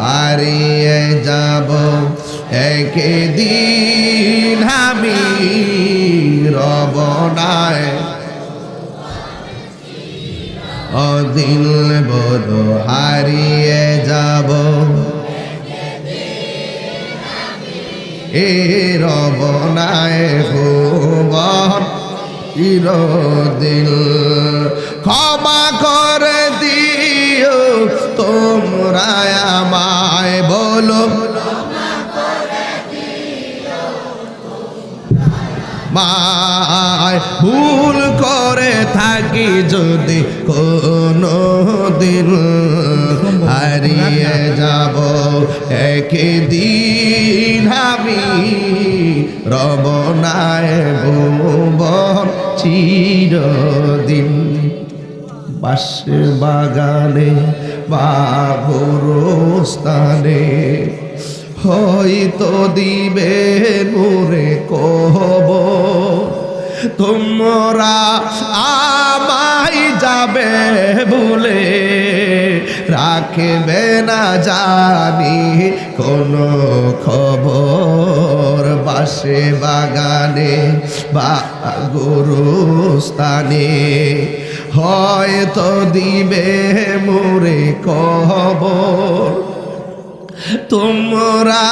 হারিয়ে যাব। একদিন আমি রবনায় অদিন বদ হারিয়ে যাব। এ রবনায় ভুবন চিরদিন ক্ষমা করে দিও তোমরা আমায় মায় ভুল করে থাকি যদি কোনো দিন হারিয়ে যাব। একদিন আমি রবনায় ভুবন চিরদিন বাসে বাগানে বা স্থানে হয়তো দিবে নূরে কব তোমরা আমায় যাবে বলে রাখবে না জানি কোনো খবর। বাসে বাগানে বা গুরুস্থানে হয়তো দিবে মোরে কহবর তোমরা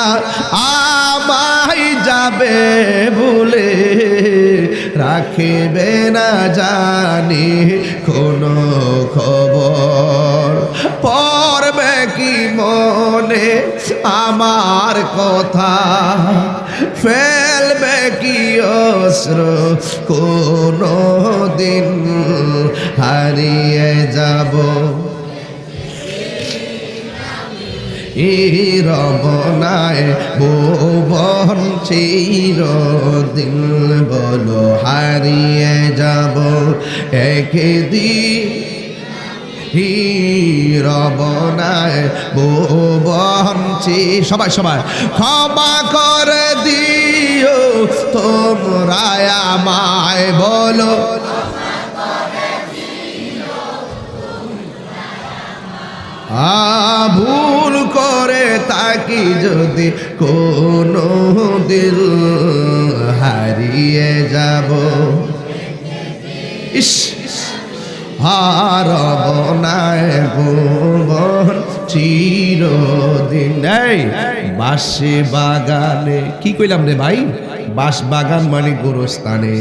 আমায় যাবে বলে রাখিবে না জানি কোনো খবর। পড়বে কি মনে আমার কথা? ফেলবে কি অস্ত্র কোনো দিন হারিয়ে রবনায় ভুবন চিরদিন বলো, হারিয়ে যাব একদিন। রবনায় চি সবাই সবাই, ক্ষমা করে দিও, তোমরা আমায় বলো। আ ভুল করে তাকি যদি কোনো দিল হারিয়ে যাব। ইস হারবনায় ভুবন চিরদিন। বাসে বাগানে, কি কইলাম রে ভাই? বাস বাগান মানে গোরস্থানে।